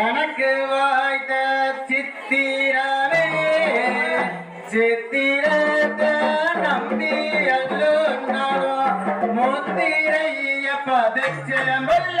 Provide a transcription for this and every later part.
எனக்கு வாய்த்த சித்திரமே. சித்திரத்தை நம்பி அல்லோ நாளும் முத்திரைய பதச்சமல்ல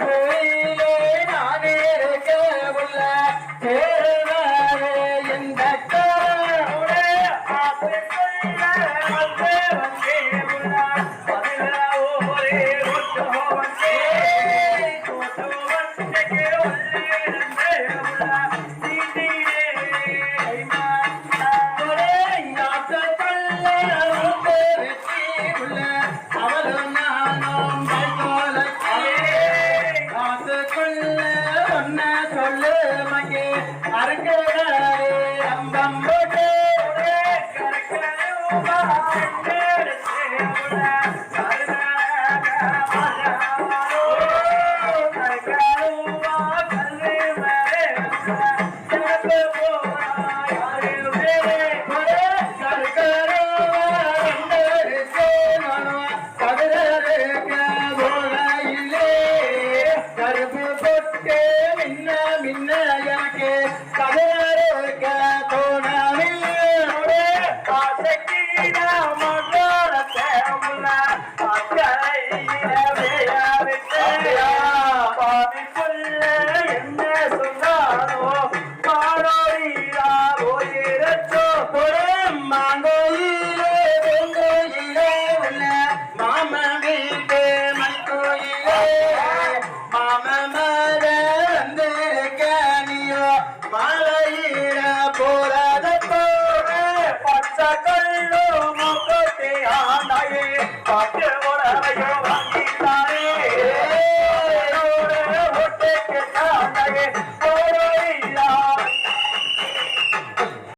புவியிலே நான் இருக்க உள்ள தேர்வாரே இந்த Yeah. இருக்க aí.